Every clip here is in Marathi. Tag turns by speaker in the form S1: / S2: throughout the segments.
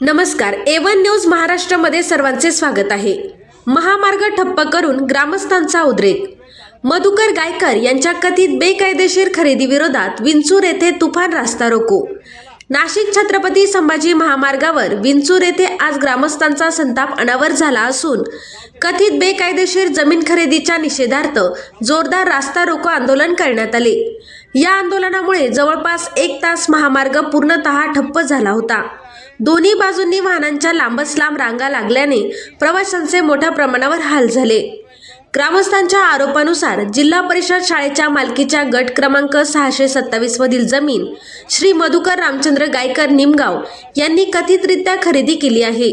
S1: नमस्कार एवन न्यूज महाराष्ट्रामध्ये सर्वांचे स्वागत आहे. महामार्ग ठप्प करून ग्रामस्थांचा उद्रेक. मधुकर गायकर यांच्या कथित बेकायदेशीर खरेदी विरोधात विंचूर येथे तुफान रास्ता रोको. नाशिक छत्रपती संभाजी महामार्गावर विंचूर येथे आज ग्रामस्थांचा संताप अनावर झाला असून कथित बेकायदेशीर जमीन खरेदीच्या निषेधार्थ जोरदार रास्ता रोको आंदोलन करण्यात आले. या आंदोलनामुळे जवळपास एक तास महामार्ग पूर्णतः ठप्प झाला होता. दोन्ही बाजूंनी वाहनांच्या लांबच लांब रांगा लागल्याने प्रवाशांचे मोठ्या प्रमाणावर हाल झाले. ग्रामस्थांच्या आरोपानुसार जिल्हा परिषद शाळेच्या मालकीच्या गट क्रमांक सहाशे सत्तावीस मधील जमीन श्री मधुकर रामचंद्र गायकर निमगाव यांनी कथितरित्या खरेदी केली आहे.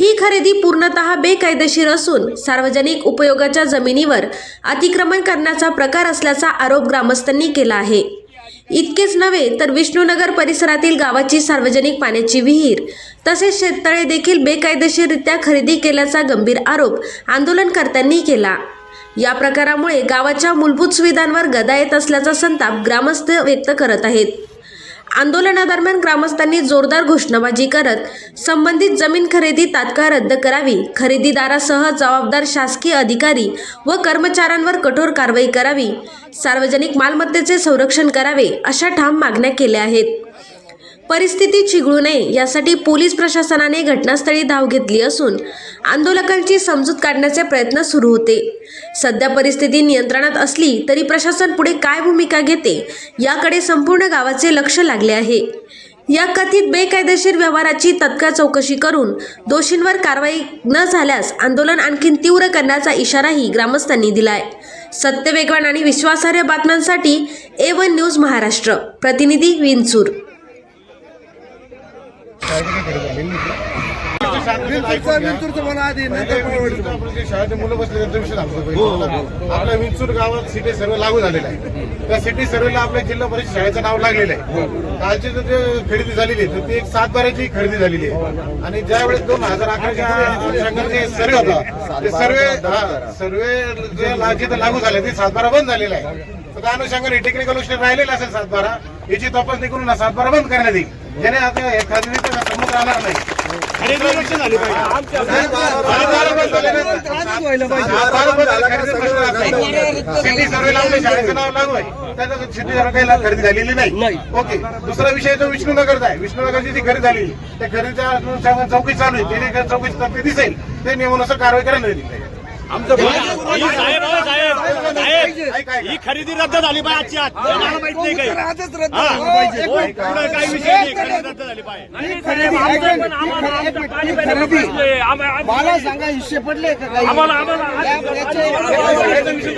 S1: ही खरेदी पूर्णतः बेकायदेशीर असून सार्वजनिक उपयोगाच्या जमिनीवर अतिक्रमण करण्याचा प्रकार असल्याचा आरोप ग्रामस्थांनी केला आहे. इतकेच नव्हे तर विष्णुनगर परिसरातील गावाची सार्वजनिक पाण्याची विहीर तसेच शेततळे देखील बेकायदेशीररित्या खरेदी केल्याचा गंभीर आरोप आंदोलनकर्त्यांनी केला. या प्रकारामुळे गावाच्या मूलभूत सुविधांवर गदा येत असल्याचा संताप ग्रामस्थ व्यक्त करत आहेत. आंदोलनादरम्यान ग्रामस्थांनी जोरदार घोषणाबाजी करत संबंधित जमीन खरेदी तात्काळ रद्द करावी. खरेदीदारासह जबाबदार शासकीय अधिकारी व कर्मचाऱ्यांवर कठोर कारवाई करावी. सार्वजनिक मालमत्तेचे संरक्षण करावे अशा ठाम मागण्या केल्या आहेत. परिस्थिती चिघळू नये यासाठी पोलीस प्रशासनाने घटनास्थळी धाव घेतली असून आंदोलकांची समजूत काढण्याचे प्रयत्न सुरू होते. सध्या परिस्थिती नियंत्रणात असली तरी प्रशासन पुढे काय भूमिका घेते याकडे संपूर्ण गावाचे लक्ष लागले आहे. या कथित बेकायदेशीर व्यवहाराची तत्काळ चौकशी करून दोषींवर कारवाई न झाल्यास आंदोलन आणखी तीव्र करण्याचा इशाराही ग्रामस्थांनी दिलाय. सत्य वेगवान आणि विश्वासार्ह बातम्यांसाठी ए वन न्यूज महाराष्ट्र प्रतिनिधी विंचूर.
S2: विंचूरचं विंचूरचं मला आधी नंतर परवडलं.
S3: आपले शाळेचे मुलं बसले त्यांचा विषय सांगतो आपल्या विंचूर गावात सिटी सर्वे लागू झालेला आहे. त्या सिटी सर्वेला आपल्या जिल्हा परिषद शाळेचं नाव लागलेलं आहे. कालची जो जे खरेदी झालेली आहे तर ती एक सात बाराची खरेदी झालेली आहे. आणि ज्या वेळेस दोन हजार अकराच्या अनुषंगाने सर्वे होता. ते सर्वे सर्वे जे ला- जिथं लागू झाले ते सात बारा बंद झालेला आहे. तर त्या अनुषंगाने टेक्निकल गोष्टी राहिलेला असेल सात बारा याची तपासणी करून सात बारा बंद करण्यात येईल. ज्याने आता हे खरेदीचा संबंध राहणार नाही. खरेदी शाळेचं नाव आहे झालेली नाही. ओके दुसरा विषय जो विष्णुनगरचा आहे विष्णुनगरची जी खरेदी झालेली त्या खरेदीच्या चौकी चालू आहे त्याने चौकशी तर्फे दिसेल ते नियमानुसार कारवाई करायला दिली
S4: ही साहेब हो, साहेब साहेब ही खरेदी रद्द झाली पाहिजे आजची आज. मला माहीत नाही काही.
S2: आजच रद्द
S4: हा.
S2: झालं पाहिजे.
S4: हो, पुढं काही विषय नाही. खरेदी रद्द झाली पाहिजे.
S2: ही खरेदी ऐकून, ही खरेदी- ही खरेदी मला सांगा हिस्से पडले का काही?
S4: आम्हाला- आम्हाला-
S2: या- याचे-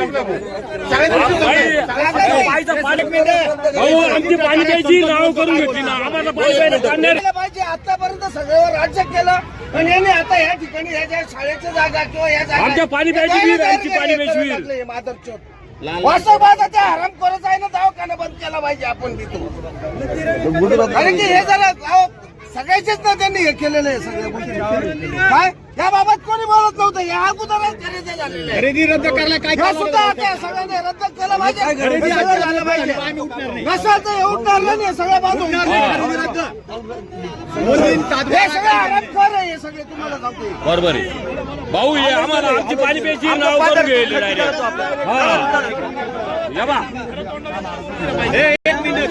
S3: भाऊ.
S4: आमची पाणी प्यायची नाव करून घेतली ना. आम्हाला पाणी प्यायला
S2: सगळ्यावर राज्य केलं. आणि याने आता या ठिकाणी या ज्या शाळेच्या जागा किंवा या जागा
S4: आमच्या पाणी
S2: जागा
S4: आमची पाणी
S2: हे माधवचोद. वासोबाचा त्या हराम करत आहे ना दवाखाना बंद केला पाहिजे आपण तिथून कारण की हे जरा अहो, सगळ्याचेच ना त्यांनी हे केलेलं आहे सगळ्या गोष्टी. काय? याबाबत कोणी बोलत नव्हतं. या अगोदरच खरेदी झालेली आहे.
S4: खरेदी रद्द करायला काय
S2: हे सुद्धा आता सगळ्यांनी रद्द केलं पाहिजे. हे सगळं झालं पाहिजे. कशाचं हे उठणार नाही? हे सगळं बांधून हे सगळं आरामखोर आहे हे सगळे तुम्हाला सांगतो.
S4: बरोबर आहे. भाऊ हे आम्हाला आमची पाणी प्यायची नाव करून गेली हा. या बा. हे एक मिनिट